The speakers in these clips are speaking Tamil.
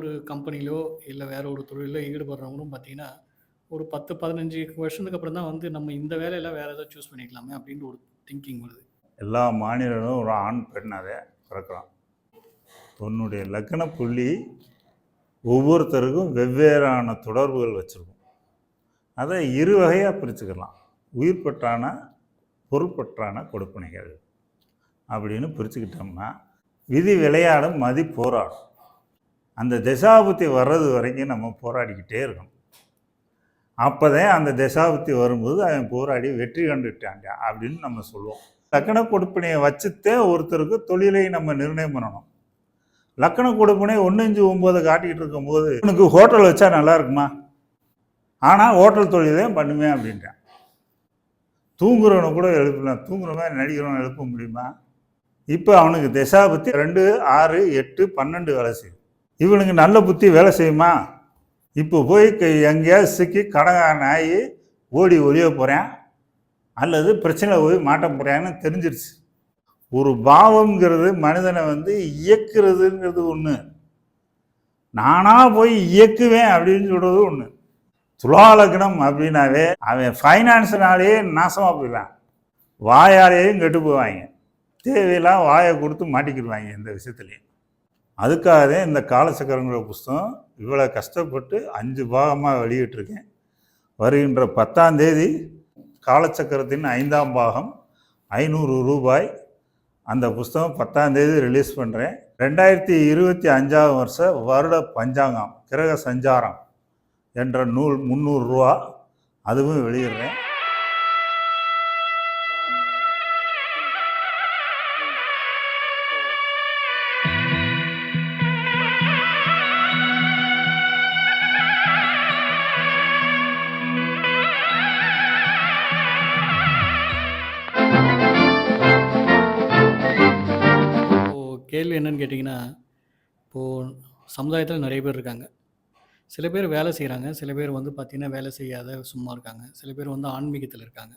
ஒரு கம்பெனிலோ, இல்லை வேற ஒரு தொழிலோ ஈடுபடுறவங்களும் பார்த்தீங்கன்னா, ஒரு 10, 15 வருஷத்துக்கு அப்புறம் தான் வந்து நம்ம இந்த வேலையில வேற ஏதாவது சூஸ் பண்ணிக்கலாமே அப்படின்ற ஒரு திங்கிங் வருது. எல்லா மாநிலங்களும் ஒரு ஆண், பெண்ணாவே பிறக்கலாம். உன்னுடைய லக்கண புள்ளி ஒவ்வொருத்தருக்கும் வெவ்வேறான தொடர்புகள் வச்சுருக்கோம் அதை இரு வகையாக பிரிச்சுக்கலாம். உயிர் பற்றான, கொடுப்பனைகள் அப்படின்னு பிரிச்சுக்கிட்டோம்னா, விதி விளையாடும், மதி போராடும். அந்த தசாபுத்தி வர்றது வரைக்கும் நம்ம போராடிக்கிட்டே இருக்கணும். அப்பதான் அந்த தசாபுத்தி வரும்போது அவன் போராடி வெற்றி கண்டுட்டாங்க அப்படின்னு நம்ம சொல்லுவோம். லக்கண கொடுப்பினையை வச்சுத்தே ஒருத்தருக்கு தொழிலை நம்ம நிர்ணயம் பண்ணணும். லக்கண கொடுப்பினை 1, 5, 9 காட்டிக்கிட்டு இருக்கும்போது உனக்கு ஹோட்டல் வச்சா நல்லா இருக்குமா? ஆனால் ஹோட்டல் தொழிலே பண்ணுவேன் அப்படின்ட்டான். தூங்குறவனை கூட எழுப்பலாம். தூங்குற மாதிரி நடிகரவனை எழுப்ப முடியுமா? இப்போ அவனுக்கு தசாபத்தி ரெண்டு ஆறு எட்டு பன்னெண்டு வேலை செய்யும் இவனுக்கு நல்ல புத்தி வேலை செய்யுமா? இப்போ போய் க- எங்கேயாவது சிக்கி கடங்காரன் ஆகி ஓடி ஒளிய போகிறேன் அல்லது பிரச்சனையில் போய் மாட்ட போகிறேன்னு தெரிஞ்சிருச்சு. ஒரு பாவம்ங்கிறது மனிதனை வந்து இயக்குறதுங்கிறது ஒன்று நானாக போய் இயக்குவேன் அப்படின்னு சொல்கிறது ஒன்று துலாலக்னம் அப்படின்னாவே அவன் ஃபைனான்ஸ்னாலேயே நாசமாக போயிடலாம் வாயாலேயும் கெட்டு போவாங்க. தேவையெல்லாம் வாயை கொடுத்து மாட்டிக்கிடுவாங்க இந்த விஷயத்துலையும் அதுக்காக தான் இந்த காலச்சக்கரங்கிற புஸ்தகம் இவ்வளோ கஷ்டப்பட்டு அஞ்சு பாகமாக வெளியிட்டிருக்கேன். வருகின்ற பத்தாம் தேதி காலச்சக்கரத்தின் ஐந்தாம் பாகம் ஐநூறு ரூபாய். அந்த புஸ்தகம் பத்தாம் தேதி ரிலீஸ் பண்ணுறேன் ரெண்டாயிரத்தி இருபத்தி அஞ்சாவது வருஷ வருட பஞ்சாங்கம் கிரக சஞ்சாரம் என்ற நூல் முந்நூறுரூவா அதுவும் வெளியிடுறேன். கேள்வி என்னன்னு கேட்டிங்கன்னா, இப்போது சமுதாயத்தில் நிறைய பேர் இருக்காங்க. சில பேர் வேலை செய்கிறாங்க சில பேர் வந்து பார்த்திங்கன்னா வேலை செய்யாத சும்மா இருக்காங்க. சில பேர் வந்து ஆன்மீகத்தில் இருக்காங்க.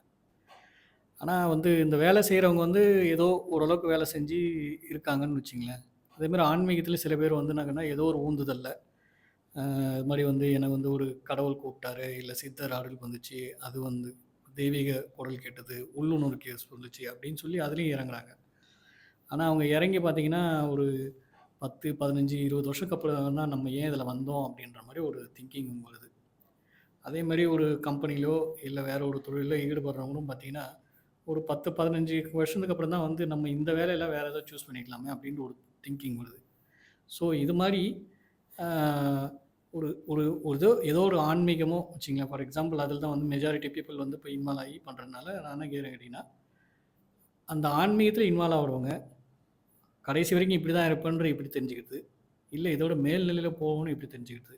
ஆனால் வந்து இந்த வேலை செய்கிறவங்க வந்து ஏதோ ஓரளவுக்கு வேலை செஞ்சு இருக்காங்கன்னு வச்சிங்களேன் அதேமாதிரி ஆன்மீகத்தில் சில பேர் வந்து என்னாங்கன்னா, ஏதோ ஒரு ஊந்துதல்ல, இது மாதிரி வந்து எனக்கு வந்து ஒரு கடவுள் கூப்பிட்டாரு, இல்லை சித்தர் ஆடல் வந்துச்சு, அது வந்து தெய்வீக குரல் கேட்டது, உள்ளுணர்வு கேஸ் வந்துச்சு அப்படின்னு சொல்லி அதுலேயும் இறங்குறாங்க. ஆனால் அவங்க இறங்கி பார்த்தீங்கன்னா, ஒரு 10, 15, 20 வருஷத்துக்கு அப்புறம் தான் நம்ம ஏன் இதில் வந்தோம் அப்படின்ற மாதிரி ஒரு திங்கிங் வருது. மாதிரி ஒரு கம்பெனிலோ, இல்லை வேறு ஒரு தொழிலோ ஈடுபடுறவங்களும் பார்த்தீங்கன்னா, ஒரு 10, 15 வருஷத்துக்கு அப்புறம் தான் வந்து நம்ம இந்த வேலையெல்லாம் வேறு ஏதாவது சூஸ் பண்ணிக்கலாமே அப்படின்ற ஒரு திங்கிங் வருது. ஸோ இது மாதிரி ஒரு ஒரு ஒரு ஏதோ ஏதோ ஒரு ஆன்மீகமோ வச்சுங்களேன் ஃபார் எக்ஸாம்பிள் அதில் தான் வந்து மெஜாரிட்டி பீப்புள் வந்து இப்போ இன்வால்வ் ஆகி பண்ணுறதுனால நான் என்ன கேட்குறேன் கேட்டீங்கன்னா, அந்த ஆன்மீகத்தில் இன்வால்வ் ஆகிறவங்க கடைசி வரைக்கும் இப்படி தான் இருப்பேன்ற இப்படி தெரிஞ்சுக்கிறது? இல்லை இதோட மேல்நிலையில் போகணும்னு இப்படி தெரிஞ்சுக்கிறது?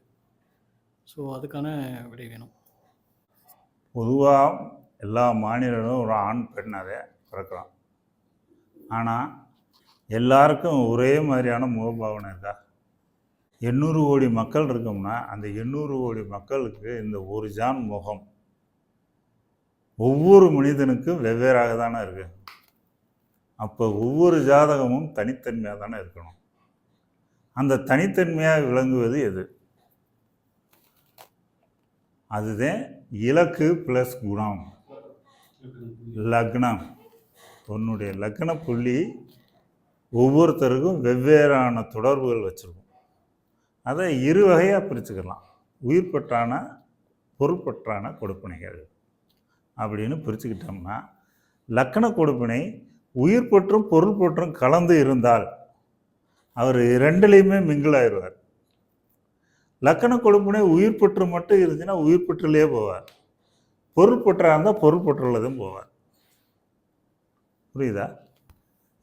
ஸோ அதுக்கான விடை வேணும். பொதுவாக எல்லா மாநிலங்களும் ஒரு ஆண், பெண்ணாவே பிறக்கலாம். ஆனால் எல்லாருக்கும் ஒரே மாதிரியான முகபாவனை இருக்கா? 800 கோடி மக்கள் இருக்கோம்னா, அந்த 800 கோடி மக்களுக்கு இந்த ஒரு ஜான் முகம் ஒவ்வொரு மனிதனுக்கும் வெவ்வேறாக தானே இருக்குது அப்போ ஒவ்வொரு ஜாதகமும் தனித்தன்மையாக தானே இருக்கணும். அந்த தனித்தன்மையாக விளங்குவது எது? அதுதான் இலக்கு பிளஸ் குணம். லக்னம். உன்னுடைய லக்ன புள்ளி ஒவ்வொருத்தருக்கும் வெவ்வேறான தொடர்புகள் வச்சுருக்கும் அதை இரு வகையாக பிரிச்சுக்கலாம். உயிர்பற்றான பொருட்பற்றான கொடுப்பனைகள் கொடுப்பினைகள் அப்படின்னு பிரிச்சுக்கிட்டோம்னா, லக்கண கொடுப்பினை உயிர் பற்றும், பொருள் பற்றும் கலந்து இருந்தால் அவர் ரெண்டுலேயுமே மிங்கிள் ஆயிருவார். லக்கண கொடுப்பினை உயிர் பற்று மட்டும் இருந்துச்சுன்னா உயிர் பற்றுலயே போவார். பொருள் பற்றாக இருந்தால் பொருள் பற்றுள்ளதும் தான் போவார். புரியுதா?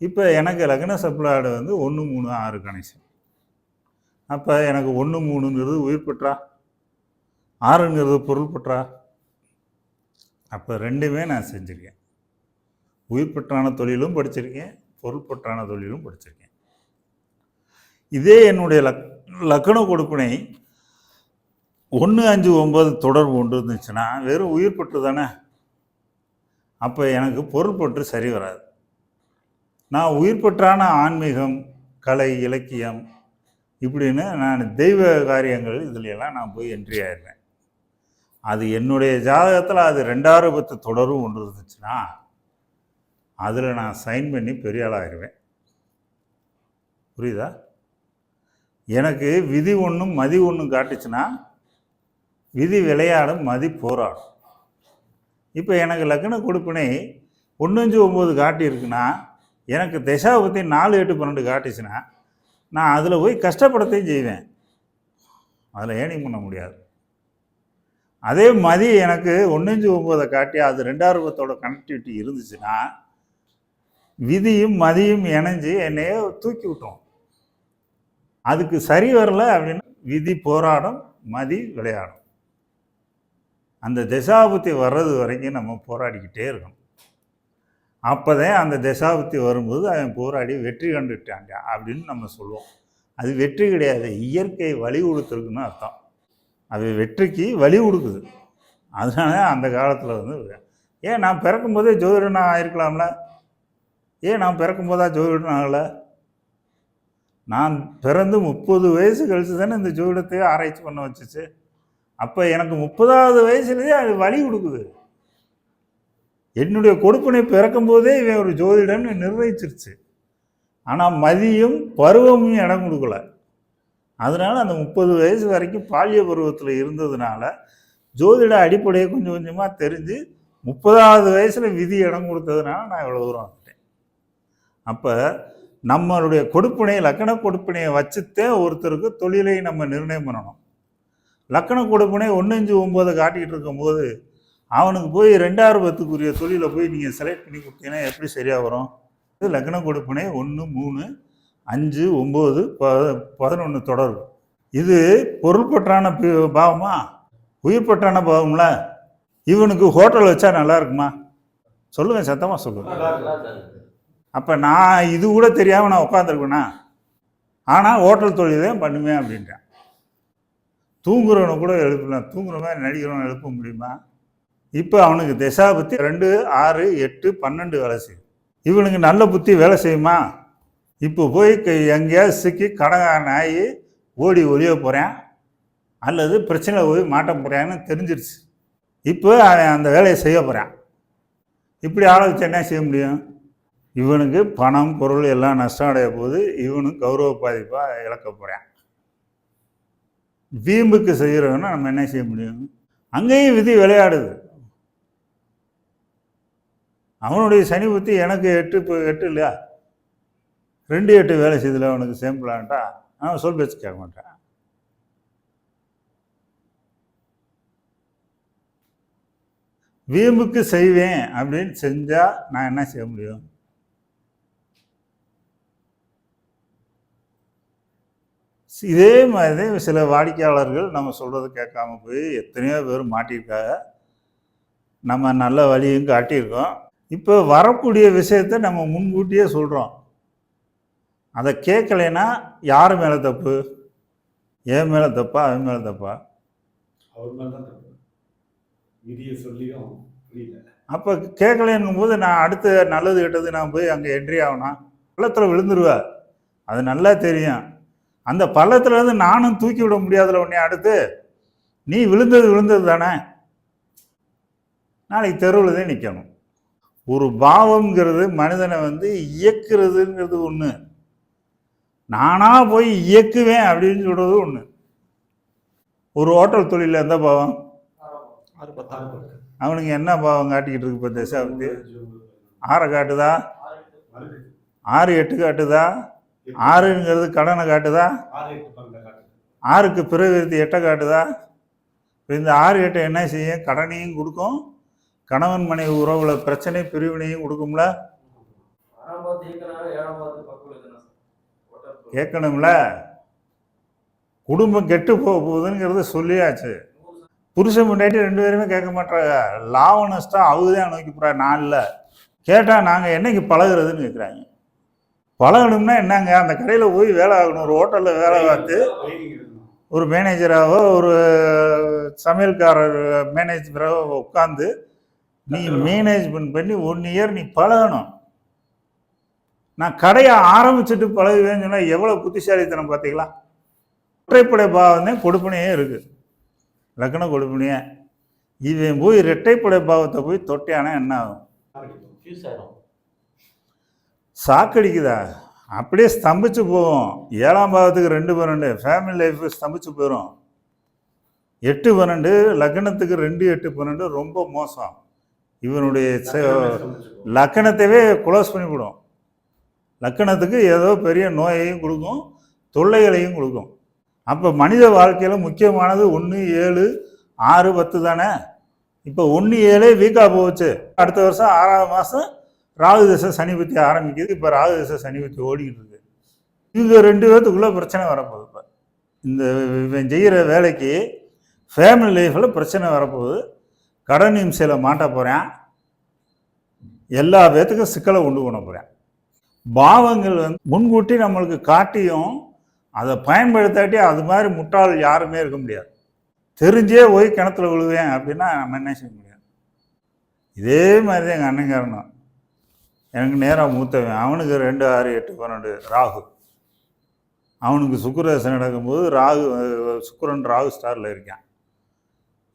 இப்போ எனக்கு லக்ன சப்ளாடு வந்து 1, 3, 6 கனெக்ஷன். அப்போ எனக்கு 1, 3ங்கிறது உயிர் பற்றா? ஆறுங்கிறது பொருள் பற்றா? அப்போ ரெண்டுமே நான் செஞ்சுருக்கேன் உயிர் பற்றான தொழிலும் படிச்சிருக்கேன். பொருள் பற்றான தொழிலும் படிச்சிருக்கேன். இதே என்னுடைய லக் லக்கண கொடுப்பினை 1, 5, 9 தொடர்பு கொண்டு இருந்துச்சுன்னா, வெறும் உயிர் பற்று தானே. அப்போ எனக்கு பொருள் பற்று சரி வராது. நான் உயிர் பற்றான ஆன்மீகம், கலை, இலக்கியம் இப்படின்னு நான் தெய்வ காரியங்கள் இதுலையெல்லாம் நான் போய் என்ட்ரி ஆயிடுறேன் அது என்னுடைய ஜாதகத்தில் அது ரெண்டாயிரம் பத்து தொடரும் ஒன்று இருந்துச்சுன்னா அதில் நான் சைன் பண்ணி பெரிய ஆளாகிடுவேன் புரியுதா? எனக்கு விதி ஒன்றும் மதி ஒன்றும் காட்டுச்சுன்னா விதி விளையாடும் மதி போராடும். இப்போ எனக்கு லக்ன கொடுப்பினை ஒன்றஞ்சு ஒம்பது காட்டியிருக்குன்னா எனக்கு தசாபத்தி நாலு எட்டு பன்னெண்டு காட்டுச்சுன்னா நான் அதில் போய் கஷ்டப்படத்தையும் செய்வேன். அதில் ஏர்னிங் பண்ண முடியாது. அதே மதி எனக்கு ஒன்றஞ்சு ஒம்பதை காட்டி அது ரெண்டாயிரத்தோட கனெக்டிவிட்டி இருந்துச்சுன்னா விதியும் மதியும் இணைஞ்சு என்னைய தூக்கி விட்டோம். அதுக்கு சரி வரல அப்படின்னா விதி போராடும் மதி விளையாடும். அந்த தசாபுத்தி வர்றது வரைக்கும் நம்ம போராடிக்கிட்டே இருக்கணும். அப்போதான் அந்த தசாபுத்தி வரும்போது அவன் போராடி வெற்றி கண்டுட்டாங்க அப்படின்னு நம்ம சொல்லுவோம். அது வெற்றி கிடையாது இயற்கை வழி கொடுத்துருக்குன்னு அர்த்தம். அது வெற்றிக்கு வழி கொடுக்குது. அதனால அந்த காலத்தில் வந்து ஏன் நான் பிறக்கும்போதே ஜோதிடனாக ஆயிருக்கலாம்ல? ஏன் நான் பிறக்கும் போதா ஜோதிடம் ஆகலை? நான் பிறந்து முப்பது வயசு கழிச்சு தானே இந்த ஜோதிடத்தையே ஆராய்ச்சி பண்ண வச்சுச்சு. அப்போ எனக்கு முப்பதாவது வயசுலேயே அது வழி கொடுக்குது. என்னுடைய கொடுப்பினை பிறக்கும் போதே இவன் ஒரு ஜோதிடன்னு நிர்ணயிச்சிருச்சு. ஆனால் மதியும் பருவமும் இடம் கொடுக்கல? அதனால் அந்த முப்பது வயசு வரைக்கும் பாலிய பருவத்தில் இருந்ததுனால ஜோதிட அடிப்படையை கொஞ்சம் கொஞ்சமாக தெரிஞ்சு முப்பதாவது வயசில் விதி இடம் கொடுத்ததுனால நான் இவ்வளோ தூரம் அப்போ நம்மளுடைய கொடுப்பினை லக்கண கொடுப்பினையை வச்சுத்தே ஒருத்தருக்கு தொழிலை நம்ம நிர்ணயம் பண்ணணும். லக்கண கொடுப்பினை ஒன்றஞ்சு ஒம்பது காட்டிக்கிட்டு இருக்கும்போது அவனுக்கு போய் ரெண்டாயிரம் பத்துக்குரிய தொழிலை போய் நீங்கள் செலக்ட் பண்ணி கொடுத்தீங்கன்னா எப்படி சரியாக வரும்? இது லக்ன கொடுப்பினை ஒன்று மூணு அஞ்சு ஒம்பது ப பதினொன்று தொடர்பு. இது பொருள்பற்றான பி- பாவமா? உயிர்பற்றான பாவம்ல? இவனுக்கு ஹோட்டல் வச்சா நல்லா இருக்குமா? சொல்லுங்கள் சத்தமாக சொல்லுங்கள் அப்போ நான் இது கூட தெரியாமல் நான் உட்காந்துருக்கேனா ஆனால் ஹோட்டல் தொழில் தான் பண்ணுவேன் அப்படின்றேன் தூங்குறவனை கூட எழுப்பலாம் தூங்குற மாதிரி நடிக்கிறவனை எழுப்ப முடியுமா? இப்போ அவனுக்கு திசாபுத்தி ரெண்டு ஆறு எட்டு பன்னெண்டு வேலை செய்யும். இவனுக்கு நல்ல புத்தி வேலை செய்யுமா? இப்போ போய் க- எங்கேயாவது சிக்கி கடங்காரன் ஆகி ஓடி ஒழிய போகிறேன் அல்லது பிரச்சனையில் போய் மாட்ட போகிறேன்னு தெரிஞ்சிருச்சு. இப்போ அந்த வேலையை செய்ய போகிறான் இப்படி ஆலோசிச்சு என்ன செய்ய முடியும்? இவனுக்கு பணம் பொருள் எல்லாம் நஷ்டம் அடைய போது இவனுக்கு கௌரவ பாதிப்பாக இழக்க போகிறான் வீம்புக்கு செய்கிறவனா நம்ம என்ன செய்ய முடியும்? அங்கேயும் விதி விளையாடுது. அவனுடைய சனி புத்தி எனக்கு எட்டு இப்போ எட்டு இல்லையா? ரெண்டு எட்டு வேலை செய்தல அவனுக்கு சேம்பிளான்ட்டா அவன் சொல் பேச்சு கேட்க மாட்டான். வீம்புக்கு செய்வேன் அப்படின்னு செஞ்சால் நான் என்ன செய்ய முடியும்? இதே மாதிரி சில வாடிக்கையாளர்கள் நம்ம சொல்கிறது கேட்காம போய் எத்தனையோ பேர் மாட்டியிருக்காங்க. நம்ம நல்ல வழியும் காட்டியிருக்கோம். இப்போ வரக்கூடிய விஷயத்த நம்ம முன்கூட்டியே சொல்கிறோம் அதை கேட்கலைன்னா யார் மேலே தப்பு? என் மேலே தப்பா? அவன் மேலே தப்பா? அவர் மேல தான் தப்பு. விதியை சொல்லியும் புரியல. அப்போ கேட்கலைன்னும் போது நான் அடுத்து நல்லது கெட்டது நான் போய் அங்கே என்ட்ரி ஆகணும். பள்ளத்தில் விழுந்துருவேன் அது நல்லா தெரியும். அந்த பள்ளத்துல இருந்து நானும் தூக்கி விட முடியாதுல உன்னை அடுத்து. நீ விழுந்தது விழுந்தது தானே? நாளைக்கு தெருவில் தான் நிற்கணும் ஒரு பாவம்ங்கிறது மனிதனை வந்து இயக்குறதுங்கிறது ஒன்று நானாக போய் இயக்குவேன் அப்படின்னு சொல்கிறது ஒன்று ஒரு ஹோட்டல் தொழிலில் எந்த பாவம்? அவனுக்கு என்ன பாவம் காட்டிக்கிட்டு இருக்கு இப்போ திசை வந்து? ஆறை காட்டுதா? ஆறு எட்டு காட்டுதா? ஆறுங்கிறது கடனை காட்டுதா? ஆறுக்கு பிறகு எட்டை காட்டுதா? இந்த ஆறு எட்டை என்ன செய்யும்? கடனையும் கொடுக்கும். கணவன் மனைவி உறவுல பிரச்சனை பிரிவினையும் கொடுக்கும்ல? கேட்கணும்ல? குடும்பம் கெட்டு போக போகுதுங்கிறத சொல்லியாச்சு. புருஷன் முன்னாடி ரெண்டு பேருமே கேட்க மாட்டாங்க. லாவனஸ்டா அவங்க தான் நோக்கி போகிறா நான் இல்லை. கேட்டால் நாங்கள் என்னைக்கு பழகுறதுன்னு கேட்குறாங்க பழகணும்னா என்னங்க? அந்த கடையில் போய் வேலை ஆகணும். ஒரு ஹோட்டலில் வேலை பார்த்து ஒரு மேனேஜராகவோ ஒரு சமையல்காரர் மேனேஜராகவோ உட்காந்து நீ மேனேஜ்மெண்ட் பண்ணி ஒன் இயர் நீ பழகணும். நான் கடையை ஆரம்பிச்சுட்டு பழகுவேன்னு சொன்னால் எவ்வளோ புத்திசாலித்தனம் பார்த்தீங்களா? ஒற்றைப்படை பாவம் கொடுப்பனையே இருக்குது லக்ன கொடுப்பனையே. இவன் போய் இரட்டைப்படை பாவத்தை போய் தொட்டியானா என்ன ஆகும்? சாக்கடிக்குதா? அப்படியே ஸ்தம்பிச்சு போகும் ஏழாம் பாவத்துக்கு ரெண்டு பன்னெண்டு ஃபேமிலி லைஃப் ஸ்தம்பிச்சு போயிடும் எட்டு பன்னெண்டு லக்னத்துக்கு ரெண்டு எட்டு பன்னெண்டு ரொம்ப மோசம். இவனுடைய லக்கணத்தையே க்ளோஸ் பண்ணிவிடும் லக்கணத்துக்கு ஏதோ பெரிய நோயையும் கொடுக்கும் தொல்லைகளையும் கொடுக்கும். அப்போ மனித வாழ்க்கையில் முக்கியமானது ஒன்று ஏழு ஆறு பத்து தானே? இப்போ ஒன்று ஏழே வீக்காக போச்சு. அடுத்த வருஷம் ஆறாவது மாதம் ராகு தசை சனி ஆரம்பிக்குது. இப்போ ராகு தசை சனி பத்தி ஓடிக்கிட்டு இருக்கு இது ரெண்டு பேர்த்துக்குள்ளே பிரச்சனை வரப்போகுது இப்போ. இந்த இவன் செய்கிற வேலைக்கு ஃபேமிலி லைஃப்பில் பிரச்சனை வரப்போகுது. கடன் இம்சையில் மாட்ட போகிறேன் எல்லா பேர்த்துக்கும் சிக்கலை கொண்டு போன போகிறேன் பாவங்கள் வந்து முன்கூட்டி நம்மளுக்கு காட்டியும் அதை பயன்படுத்தாட்டி அது மாதிரி முட்டாள் யாருமே இருக்க முடியாது. தெரிஞ்சே போய் கிணத்துல விழுவேன் அப்படின்னா நம்ம என்ன செய்ய முடியாது இதே மாதிரி தான் எங்கள் அண்ணங்காரனும் எனக்கு நேராக மூத்தவன். அவனுக்கு ரெண்டு ஆறு எட்டு பன்னெண்டு ராகு. அவனுக்கு சுக்கரதசை நடக்கும்போது ராகு அஹ், ராகு ஸ்டாரில் இருக்கான்.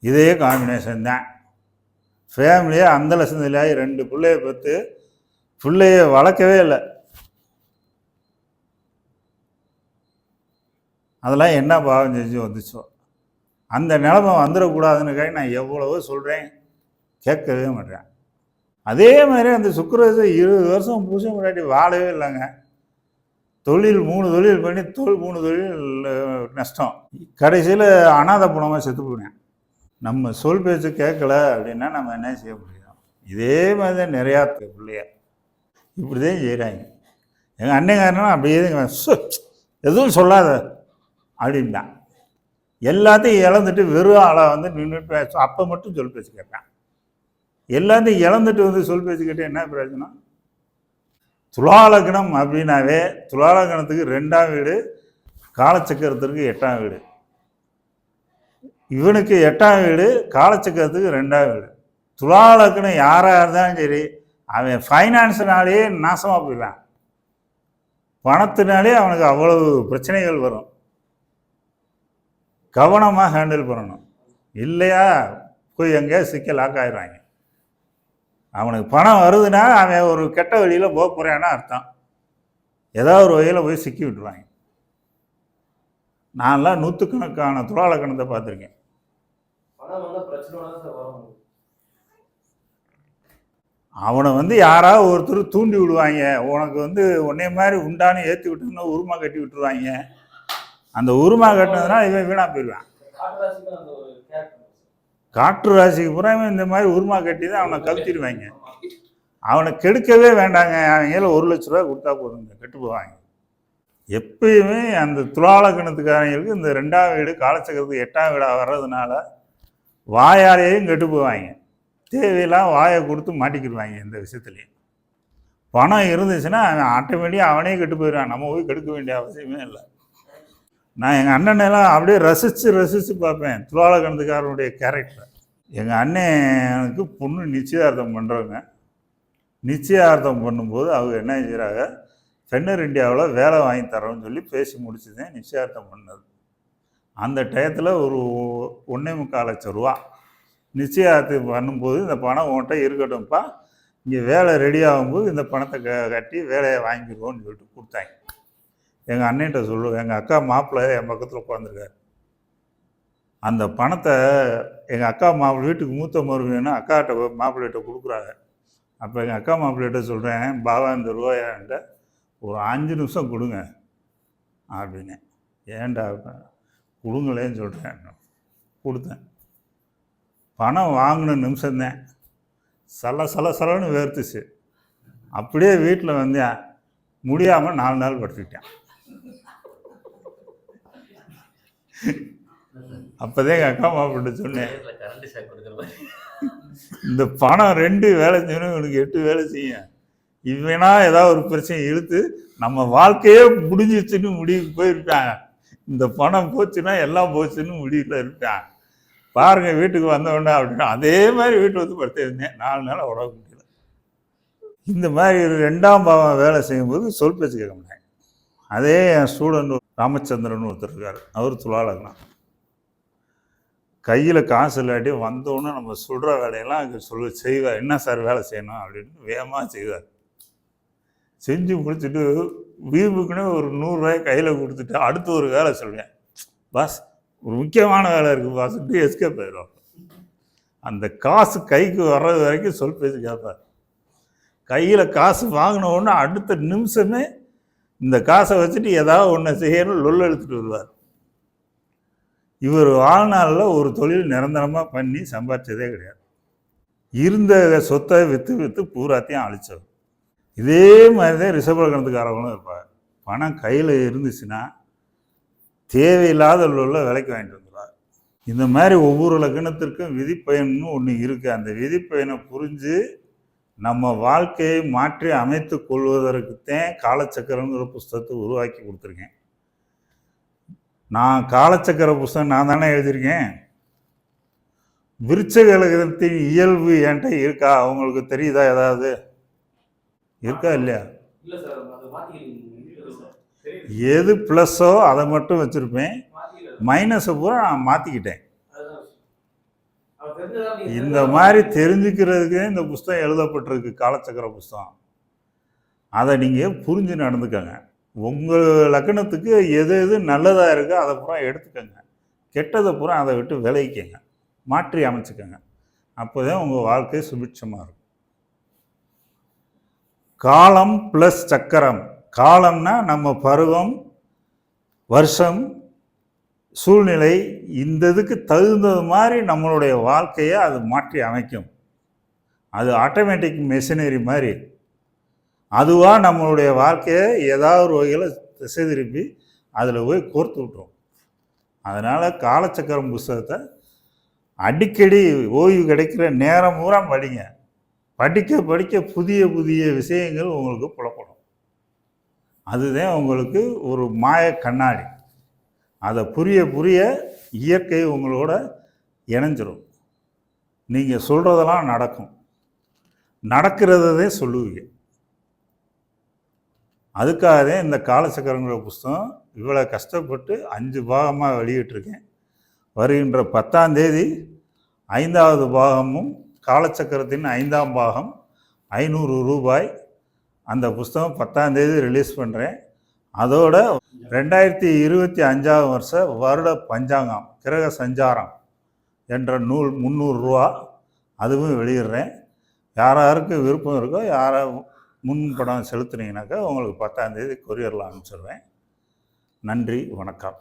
இதே காம்பினேஷன் தான். ஃபேமிலியே அந்த லட்சத்துலேயே ரெண்டு பிள்ளைய பார்த்து பிள்ளைய வளர்க்கவே இல்லை. அதெல்லாம் என்ன பாவம் செஞ்சு வந்துச்சோ. அந்த நிலமை வந்துடக்கூடாதுன்னுக்காக நான் எவ்வளவோ சொல்கிறேன் கேட்கவே மாட்டேன். அதே மாதிரி அந்த சுக்கரசை இருபது வருஷம் பூச முன்னாடி வாழவே இல்லைங்க. தொழில் மூணு தொழில் பண்ணி தொழில் மூணு தொழில் நஷ்டம். கடைசியில் அனாத பணமாக செத்து போனேன். நம்ம சொல் பேச்சு கேட்கல அப்படின்னா நம்ம என்ன செய்ய முடியும்? இதே மாதிரி தான் நிறையா பிள்ளைய இப்படி தான் செய்கிறாங்க எங்கள் அண்ணங்காரனா அப்படியே தான் எதுவும் சொல்லாத அப்படின்ட்டான். எல்லாத்தையும் இழந்துட்டு வெறும் ஆளாக வந்து நின்று பேச அப்போ மட்டும் சொல் பேச்சு கேட்பேன். எல்லாத்தையும் இழந்துட்டு வந்து சொல் பேச்சுக்கிட்டே என்ன பிரயோஜனம்? துலாலக்கணம் அப்படின்னாவே துலாலக்கணத்துக்கு ரெண்டாம் வீடு காலச்சக்கரத்திற்கு எட்டாம் வீடு. இவனுக்கு எட்டாம் வீடு காலச்சக்கரத்துக்கு ரெண்டாம் வீடு. துலாலக்கணம் யாராக இருந்தாலும் சரி அவன் ஃபைனான்ஸினாலேயே நாசமாக போயிடலாம் பணத்தினாலே அவனுக்கு அவ்வளவு பிரச்சனைகள் வரும். கவனமாக ஹேண்டில் பண்ணணும். இல்லையா போய் எங்கே சிக்க லாக் ஆயிடுவாங்க. அவனுக்கு பணம் வருதுன்னா அவன் ஒரு கெட்ட வழியில் போக போகிறான்னு அர்த்தம். ஏதாவது ஒரு வகையில் போய் சிக்கி விட்டுருவாங்க. நான்லாம் நூற்றுக்கணக்கான துலாலக்கணத்தை பார்த்துருக்கேன். அவனை வந்து யாராவது ஒருத்தர் தூண்டி விடுவாங்க. உனக்கு வந்து உன்னைய மாதிரி உண்டான்னு ஏற்றி விட்டோம்னா உருமா கட்டி விட்டுருவாங்க. அந்த உருமா கட்டினதுனால இவன் வீணாக போயிடுவான் காட்டுராசிக்கு அந்த ஒரு கேரக்டர் காற்று ராசிக்கு பூரா இந்த மாதிரி உருமா கட்டி தான் அவனை கவித்திடுவாங்க. அவனை கெடுக்கவே வேண்டாங்க அவங்கள ஒரு லட்ச ரூபா கொடுத்தா போதுங்க கெட்டு போவாங்க. எப்பயுமே அந்த துலாலக்கணத்துக்காரங்களுக்கு இந்த ரெண்டாம் வீடு காலச்சக்கரத்துக்கு எட்டாம் வீடாக வர்றதுனால வாயாலேயும் கெட்டு போவாங்க. தேவையெல்லாம் வாயை கொடுத்து மாட்டிக்கிடுவாங்க இந்த விஷயத்துலையும். பணம் இருந்துச்சுன்னா அவன் ஆட்டோமேட்டிக்காக அவனே கெட்டு போயிடுவான். நம்ம போய் கெடுக்க வேண்டிய அவசியமே இல்லை. நான் எங்கள் அண்ணனெல்லாம் அப்படியே ரசித்து ரசித்து பார்ப்பேன். துலாலக்கணத்துக்காரனுடைய கேரக்டர் எங்கள் அண்ணனுக்கு பொண்ணு நிச்சயார்த்தம் பண்ணுறவங்க நிச்சயார்த்தம் பண்ணும்போது அவங்க என்ன செய்கிறாங்க ஃபென்னர் இந்தியாவில் வேலை வாங்கி தரோன்னு சொல்லி பேசி முடிச்சுதான் நிச்சயார்த்தம் பண்ணது. அந்த டயத்தில் ஒரு ஒன்றே முக்கால் லட்சம் ரூபா. நிச்சயார்த்தம் பண்ணும்போது இந்த பணம் உன்கிட்ட இருக்கட்டும்ப்பா. இங்கே வேலை ரெடி ஆகும்போது இந்த பணத்தை க கட்டி வேலையை வாங்கிடுவோன்னு சொல்லிட்டு கொடுத்தாங்க. எங்கள் அண்ணன்ட்ட சொல்லுவேன் எங்கள் அக்கா மாப்பிள்ளை என் பக்கத்தில் உட்காந்துருக்காரு அந்த பணத்தை எங்கள் அக்கா மாப்பிள்ளை வீட்டுக்கு மூத்த மருமையினா அக்காட்ட மாப்பிள்ளைகிட்ட கொடுக்குறாங்க. அப்போ எங்கள் அக்கா மாப்பிள்ளைகிட்ட சொல்கிறேன் பாபா இந்த ரூபாயான்ட்ட ஒரு அஞ்சு நிமிஷம் கொடுங்க அப்படின்னு. ஏன்டா கொடுங்களேன்னு சொல்கிறேன் கொடுத்தேன். பணம் வாங்கின நிமிஷம்தான். சல சல சலன்னு வேர்த்துச்சு. அப்படியே வீட்டில் வந்தேன் முடியாமல் நாலு நாள் படுத்துக்கிட்டேன். அப்போதான் எங்கள் அக்கா மாப்பிள்ளை சொன்னேன். இந்த பணம் ரெண்டு வேலை செய்யணும் இவனுக்கு எட்டு வேலை செய்யும். இவனா ஏதாவது ஒரு பிரச்சனை இழுத்து நம்ம வாழ்க்கையே முடிஞ்சிச்சுன்னு முடிவுக்கு போயிருப்பாங்க இந்த பணம் போச்சுன்னா எல்லாம் போச்சுன்னு முடிவில் இருப்பான் பாருங்க வீட்டுக்கு வந்த உடனே அப்படின்னா அதே மாதிரி வீட்டு வந்து படுத்திருந்தேன் நாலு நாள் உடம்பு முடியல. இந்த மாதிரி ரெண்டாம் பாவம் வேலை செய்யும்போது சொல் பேச்சு கேட்க மாட்டாங்க அதே என் ஸ்டூடெண்ட் ராமச்சந்திரன் ஒருத்தர் இருக்கார். அவர் துலா கையில் காசு இல்லாட்டி வந்தோன்னே நம்ம சொல்கிற வேலையெல்லாம் அங்கே சொல்ல செய்வார் என்ன சார் வேலை செய்யணும் அப்படின்னு வேகமாக செய்வார். செஞ்சு முடிச்சுட்டு வீம்புக்குன்னே ஒரு நூறுரூவாய் கையில் கொடுத்துட்டு அடுத்து ஒரு வேலை சொல்வேன் பாஸ் ஒரு முக்கியமான வேலை இருக்குது பாஸ்ட்டு எஸ்கேப் ஆயிடும் அந்த காசு கைக்கு வர்றது வரைக்கும் சொல் பேசி கேட்பார் கையில் காசு வாங்கின உடனே அடுத்த நிமிஷமே இந்த காசை வச்சுட்டு ஏதாவது ஒன்று செய்யணும் லொல் எடுத்துகிட்டு வருவார். இவர் வாழ்நாளில் ஒரு தொழில் நிரந்தரமாக பண்ணி சம்பாதிச்சதே கிடையாது. இருந்த சொத்தை விற்று விற்று பூராத்தையும் அழிச்சவர். இதே மாதிரி தான் ரிஷபலக்கணத்துக்காரவங்களும் இருப்பாங்க. பணம் கையில் இருந்துச்சுன்னா தேவையில்லாத உள்ள விலைக்கு வாங்கிட்டு வந்துடுவார் இந்த மாதிரி ஒவ்வொரு லக்னத்திற்கும் விதிப்பயன்னு ஒன்று இருக்குது அந்த விதிப்பயனை புரிஞ்சு நம்ம வாழ்க்கையை மாற்றி அமைத்து கொள்வதற்குத்தான் காலச்சக்கரங்கிற புஸ்தகத்தை உருவாக்கி கொடுத்துருக்கேன். நான் காலச்சக்கர புஸ்தகம் நான் தானே எழுதியிருக்கேன். லக்னத்தின் இயல்பு என்கிட்ட இருக்கா? அவங்களுக்கு தெரியுதா ஏதாவது? இருக்கா இல்லையா? எது ப்ளஸ்ஸோ அதை மட்டும் வச்சுருப்பேன். மைனஸை பூரா நான் மாற்றிக்கிட்டேன் அதுதான் விஷயம். அவர் தெரிஞ்சதா நீங்க இந்த மாதிரி தெரிஞ்சுக்கிறதுக்கு இந்த புஸ்தகம் எழுதப்பட்டிருக்கு காலச்சக்கர புஸ்தகம். அதை நீங்கள் புரிஞ்சு நடந்துக்கங்க. உங்கள் லக்கணத்துக்கு எது எது நல்லதாக இருக்கோ அதை பூரா எடுத்துக்கோங்க. கெட்டதை பூரா அதை விட்டு விளைவிக்கங்க மாற்றி அமைச்சுக்கோங்க. அப்போ தான் உங்கள் வாழ்க்கை சுபிட்சமாக இருக்கும். காலம் ப்ளஸ் சக்கரம். காலம்னா நம்ம பருவம் வருஷம் சூழ்நிலை இந்த இதுக்கு தகுந்தது மாதிரி நம்மளுடைய வாழ்க்கையை அது மாற்றி அமைக்கும். அது ஆட்டோமேட்டிக் மெஷினரி மாதிரி. அதுவாக நம்மளுடைய வாழ்க்கையை ஏதாவது ஒரு வகையில் திசை திருப்பி அதில் போய் கோர்த்து விட்டுரும். அதனால் காலச்சக்கரம் புஸ்தகத்தை அடிக்கடி ஓய்வு கிடைக்கிற நேரம் பூரா படிங்க. படிக்க படிக்க புதிய புதிய விஷயங்கள் உங்களுக்கு புலப்படும். அதுதான் உங்களுக்கு ஒரு மாய கண்ணாடி. அதை புரிய புரிய இயற்கை உங்களோட இணைஞ்சிரும். நீங்கள் சொல்கிறதெல்லாம் நடக்கும். நடக்கிறதே சொல்லுவீங்க. அதுக்காக தான் இந்த காலச்சக்கரங்கிற புஸ்தகம் இவ்வளோ கஷ்டப்பட்டு அஞ்சு பாகமாக வெளியிட்டிருக்கேன். வருகின்ற பத்தாம் தேதி ஐந்தாவது பாகமும் காலச்சக்கரத்தின் ஐந்தாம் பாகம் ஐநூறு ரூபாய். அந்த புஸ்தகம் பத்தாம் தேதி ரிலீஸ் பண்ணுறேன் அதோட ரெண்டாயிரத்தி இருபத்தி அஞ்சாவது வருஷ வருட பஞ்சாங்கம் கிரக சஞ்சாரம் என்ற நூல் முந்நூறுரூவா அதுவும் வெளியிடுறேன். யார் யாருக்கு விருப்பம் இருக்கோ யாரை முன்படம் செலுத்துனீங்கனாக்கா உங்களுக்கு பத்தாம் தேதி கொரியரில் அனுப்பிச்சிடுவேன் நன்றி வணக்கம்.